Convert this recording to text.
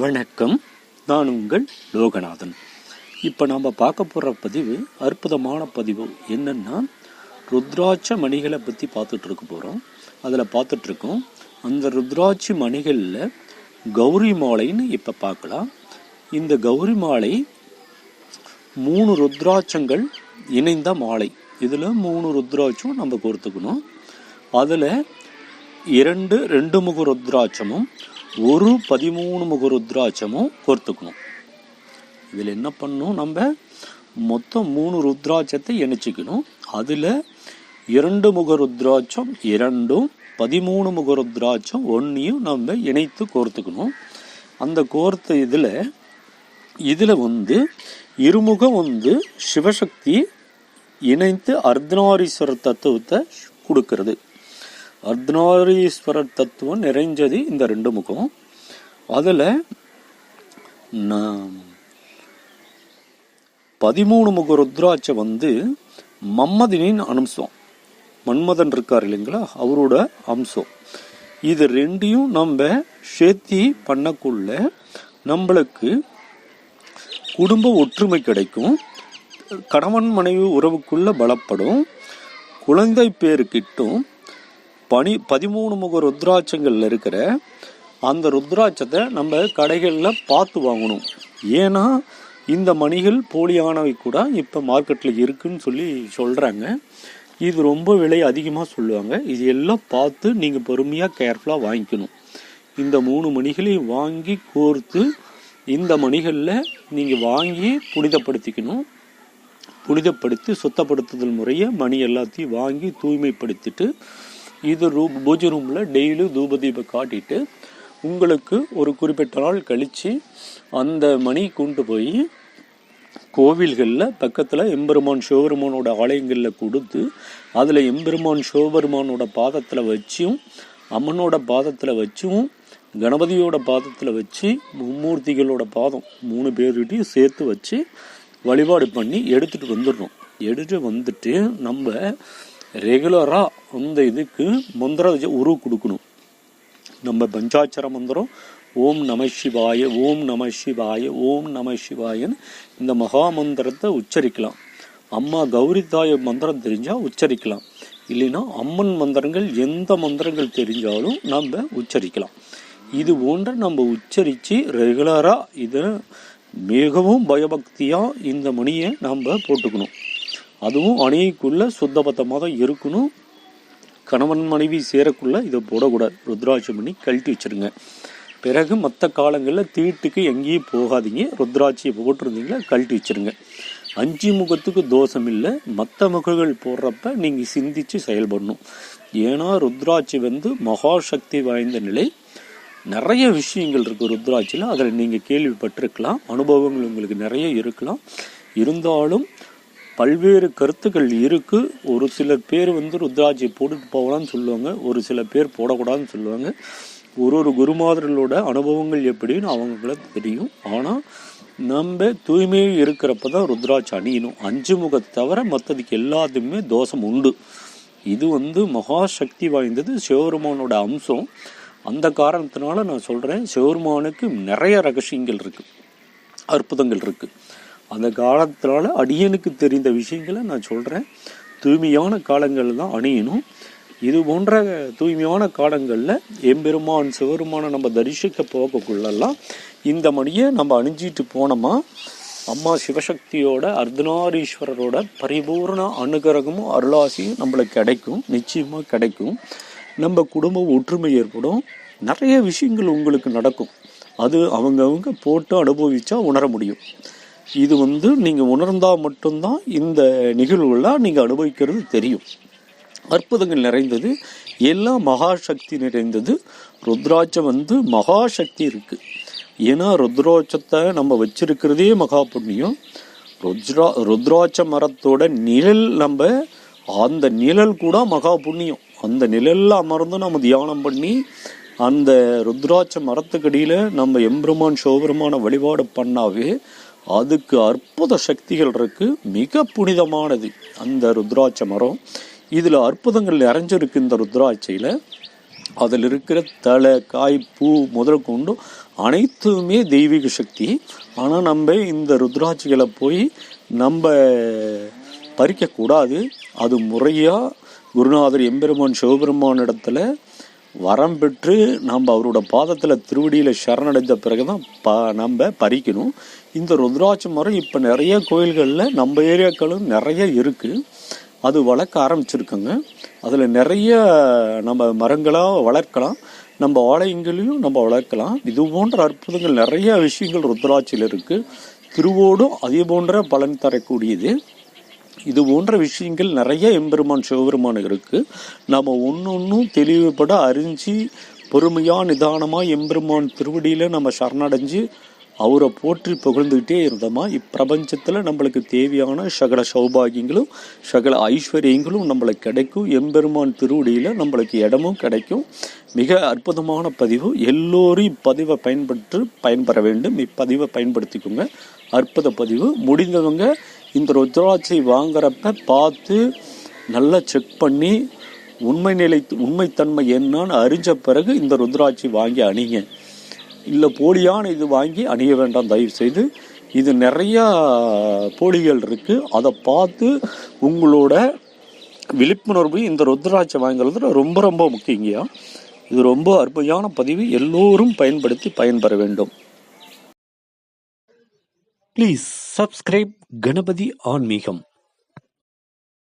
வணக்கம். நான் உங்கள் லோகநாதன். இப்போ நாம் பார்க்க போகிற பதிவு அற்புதமான பதிவு என்னென்னா ருத்ராட்ச மணிகளை பற்றி பார்த்துட்ருக்க போகிறோம் அதில் பார்த்துட்ருக்கோம் அந்த ருத்ராட்சி மணிகளில் கௌரி மாலைன்னு இப்போ பார்க்கலாம். இந்த கௌரி மாலை மூணு ருத்ராட்சங்கள் இணைந்த மாலை. இதில் மூணு ருத்ராட்சம் நம்ம கொடுத்துக்கணும் அதில் இரண்டு ரெண்டு முக ருத்ராட்சமும் ஒரு பதிமூணு முக ருத்ராட்சமும் கோர்த்துக்கணும். இதில் என்ன பண்ணணும் நம்ம? மொத்தம் மூணு ருத்ராட்சத்தை இணைச்சிக்கணும் அதில் இரண்டு முக ருத்ராட்சம் இரண்டும் பதிமூணு முக ருத்ராட்சம் ஒன்றையும் நம்ம இணைத்து கோர்த்துக்கணும். அந்த கோர்த்த இதில் இதில் வந்து இருமுகம் வந்து சிவசக்தி இணைத்து அர்த்தநாரீஸ்வரர் தத்துவத்தை கொடுக்கறது. அர்த்தநாரீஸ்வரர் தத்துவம் நிறைஞ்சது இந்த ரெண்டு முகம். அதில் பதிமூணு முக ருத்ராட்சை வந்து மம்மதினின் அம்சம். மன்மதன் இருக்கார் இல்லைங்களா? அவரோட அம்சம். இது ரெண்டையும் நம்ம சேர்த்தி பண்ணக்குள்ள நம்மளுக்கு குடும்ப ஒற்றுமை கிடைக்கும். கணவன் மனைவி உறவுக்குள்ள பலப்படும். குழந்தை பேருக்கிட்டும் பனி பதிமூணு முக ருத்ராட்சங்கள்ல இருக்கிற அந்த ருத்ராட்சத்தை நம்ம கடைகளில் பார்த்து வாங்கணும். ஏன்னா இந்த மணிகள் போலியானவை கூட இப்போ மார்க்கெட்டில் இருக்குன்னு சொல்லி சொல்கிறாங்க இது ரொம்ப விலை அதிகமாக சொல்லுவாங்க. இது எல்லாம் பார்த்து நீங்கள் பொறுமையாக கேர்ஃபுல்லாக வாங்கிக்கணும். இந்த மூணு மணிகளையும் வாங்கி கோர்த்து இந்த மணிகளில் நீங்கள் வாங்கி புனிதப்படுத்திக்கணும். புனிதப்படுத்தி சுத்தப்படுத்துதல் முறையை மணி எல்லாத்தையும் வாங்கி தூய்மைப்படுத்திட்டு இது ரூ பூஜை ரூமில் டெய்லி தூப தீபம் காட்டிட்டு உங்களுக்கு ஒரு குறிப்பிட்ட நாள் கழித்து அந்த மணி கொண்டு போய் கோவில்களில் பக்கத்தில் எம்பெருமான் சிவபெருமானோட ஆலயங்களில் கொடுத்து அதில் எம்பெருமான் சிவபெருமானோட பாதத்தில் வச்சும் அம்மனோட பாதத்தில் வச்சும் கணபதியோட பாதத்தில் வச்சு மும்மூர்த்திகளோட பாதம் மூணு பேர்கிட்டையும் சேர்த்து வச்சு வழிபாடு பண்ணி எடுத்துகிட்டு வந்துடுறோம் எடுத்து வந்துட்டு நம்ம ரெகுலராக அந்த இதுக்கு மந்திர உருவு கொடுக்கணும். நம்ம பஞ்சாட்சர மந்திரம் ஓம் நம சிவாய ஓம் நம சிவாய ஓம் நம சிவாயன்னு இந்த மகா மந்திரத்தை உச்சரிக்கலாம். அம்மா கௌரி தாய மந்திரம் தெரிஞ்சால் உச்சரிக்கலாம். இல்லைன்னா அம்மன் மந்திரங்கள் எந்த மந்திரங்கள் தெரிஞ்சாலும் நம்ம உச்சரிக்கலாம். இது போன்ற நம்ம உச்சரித்து ரெகுலராக இதை மிகவும் பயபக்தியாக இந்த மணியை நம்ம போட்டுக்கணும். அதுவும் அணைக்குள்ள சுத்தபத்தமாக தான் இருக்கணும். கணவன் மனைவி சேரக்குள்ளே இதை போடக்கூடாது. ருத்ராட்சம் பண்ணி கழட்டி வச்சிருங்க. பிறகு மற்ற காலங்களில் தீட்டுக்கு எங்கேயும் போகாதீங்க. ருத்ராட்சியை போட்டிருந்தீங்களா கழட்டி வச்சிருங்க. அஞ்சு முகத்துக்கு தோஷம் இல்லை மற்ற முகங்கள் போடுறப்ப நீங்கள் சிந்திச்சு செயல்படணும். ஏன்னா ருத்ராட்சி வந்து மகாசக்தி வாய்ந்த நிலை. நிறைய விஷயங்கள் இருக்குது ருத்ராட்சியில். அதில் நீங்கள் கேள்விப்பட்டிருக்கலாம். அனுபவங்கள் உங்களுக்கு நிறைய இருக்கலாம். இருந்தாலும் பல்வேறு கருத்துக்கள் இருக்கு. ஒரு சில பேர் வந்து ருத்ராட்சி போட்டுட்டு போகலான்னு சொல்லுவாங்க. ஒரு சில பேர் போடக்கூடாதுன்னு சொல்லுவாங்க. ஒரு ஒரு குருமாதர்களோட அனுபவங்கள் எப்படின்னு அவங்களுக்கு தெரியும். ஆனால் நம்ம தூய்மையாக இருக்கிறப்ப தான் ருத்ராட்சி அணியணும். அஞ்சு முகத்தை தவிர மற்றதுக்கு எல்லாத்துக்குமே தோஷம் உண்டு. இது வந்து மகாசக்தி வாய்ந்தது சிவபெருமானோட அம்சம். அந்த காரணத்தினால நான் சொல்கிறேன் சிவபெருமானுக்கு நிறைய ரகசியங்கள் இருக்குது அற்புதங்கள் இருக்குது அந்த காலத்தினால அடியனுக்கு தெரிந்த விஷயங்களை நான் சொல்கிறேன் தூய்மையான காலங்கள் தான் அணியணும். இது போன்ற தூய்மையான காலங்களில் எம்பெருமான் சிவருமான நம்ம தரிசிக்க போகக்குள்ளெல்லாம் இந்த மணியை நம்ம அணிஞ்சிட்டு போனோமா? அம்மா சிவசக்தியோட அர்த்தநாரீஸ்வரரோட பரிபூர்ண அனுகிரகமும் அருளாசியும் நம்மளுக்கு கிடைக்கும். நிச்சயமாக கிடைக்கும். நம்ம குடும்ப ஒற்றுமை ஏற்படும். நிறைய விஷயங்கள் உங்களுக்கு நடக்கும். அது அவங்கவுங்க போட்டு அனுபவிச்சா உணர முடியும். இது வந்து நீங்கள் உணர்ந்தால் மட்டும்தான் இந்த நிகழ்வுகளாக நீங்கள் அனுபவிக்கிறது தெரியும். அற்புதங்கள் நிறைந்தது எல்லாம் மகாசக்தி நிறைந்தது. ருத்ராட்சம் வந்து மகாசக்தி இருக்குது ஏன்னா ருத்ராட்சத்தை நம்ம வச்சிருக்கிறதே மகா புண்ணியம் ருத்ரா ருத்ராட்ச மரத்தோட நிழல் நம்ம அந்த நிழல் கூட மகா புண்ணியம் அந்த நிழலில் அமர்ந்து நம்ம தியானம் பண்ணி அந்த ருத்ராட்ச மரத்துக்கடியில் நம்ம எம்பெருமான் சிவபெருமான வழிபாடு பண்ணாவே அதுக்கு அற்புத சக்திகள் இருக்கு. மிக புனிதமானது. அந்த ருத்ராட்ச மரம். இதில் அற்புதங்கள் நிறைஞ்சிருக்கு இந்த ருத்ராட்சையில். அதில் இருக்கிற தலை காய் பூ முதல் கொண்டு அனைத்துமே தெய்வீக சக்தி. ஆனால் நம்ம இந்த ருத்ராட்சிகளை போய் நம்ம பறிக்கக்கூடாது. அது முறையாக குருநாதர் எம்பெருமான் சிவபெருமான் இடத்துல வரம் பெற்று நம்ம அவரோட பாதத்தில் திருவடியில் சரணடைந்த பிறகு தான் ப நம்ம பறிக்கணும். இந்த ருத்ராட்ச மரம் இப்போ நிறைய கோயில்களில் நம்ம ஏரியாக்களும் நிறைய இருக்குது அது வளர்க்க ஆரம்பிச்சிருக்கோங்க. அதில் நிறைய நம்ம மரங்களாக வளர்க்கலாம். நம்ம ஆலயங்களையும் நம்ம வளர்க்கலாம். இது போன்ற அற்புதங்கள் நிறைய விஷயங்கள் ருத்ராட்சியில் இருக்குது திருவோடும் அதே போன்ற பலன் தரக்கூடியது. இது போன்ற விஷயங்கள் நிறைய எம்பெருமான் சிவபெருமான் இருக்குது நாம் ஒன்று ஒன்றும் தெளிவுபட அறிஞ்சு பொறுமையாக நிதானமாக எம்பெருமான் திருவடியில் நம்ம சரணடைஞ்சு அவரை போற்றி புகழ்ந்துக்கிட்டே இருந்தோமா இப்பிரபஞ்சத்தில் நம்மளுக்கு தேவையான சகல சௌபாகியங்களும் சகல ஐஸ்வர்யங்களும் நம்மளுக்கு கிடைக்கும். எம்பெருமான் திருவடியில் நம்மளுக்கு இடமும் கிடைக்கும். மிக அற்புதமான பதிவு. எல்லோரும் இப்பதிவை பயன்படுத்தி பயன்பெற வேண்டும். இப்பதிவை பயன்படுத்திக்கோங்க. அற்புத பதிவு. முடிந்தவங்க இந்த ருத்ராட்சை வாங்குறப்ப பார்த்து நல்லா செக் பண்ணி உண்மை நிலை உண்மைத்தன்மை என்னன்னு அறிஞ்ச பிறகு இந்த ருத்ராட்சி வாங்கி அணிங்க. இல்லை போலியான இது வாங்கி அணிய வேண்டாம் தயவு செய்து இது நிறையா போலிகள் இருக்குது அதை பார்த்து உங்களோட விழிப்புணர்வு இந்த ருத்ராட்சை வாங்குறது ரொம்ப ரொம்ப முக்கியங்கய்யா. இது ரொம்ப அருமையான பதிவு. எல்லோரும் பயன்படுத்தி பயன்பெற வேண்டும். Please subscribe Ganapathy Aanmigam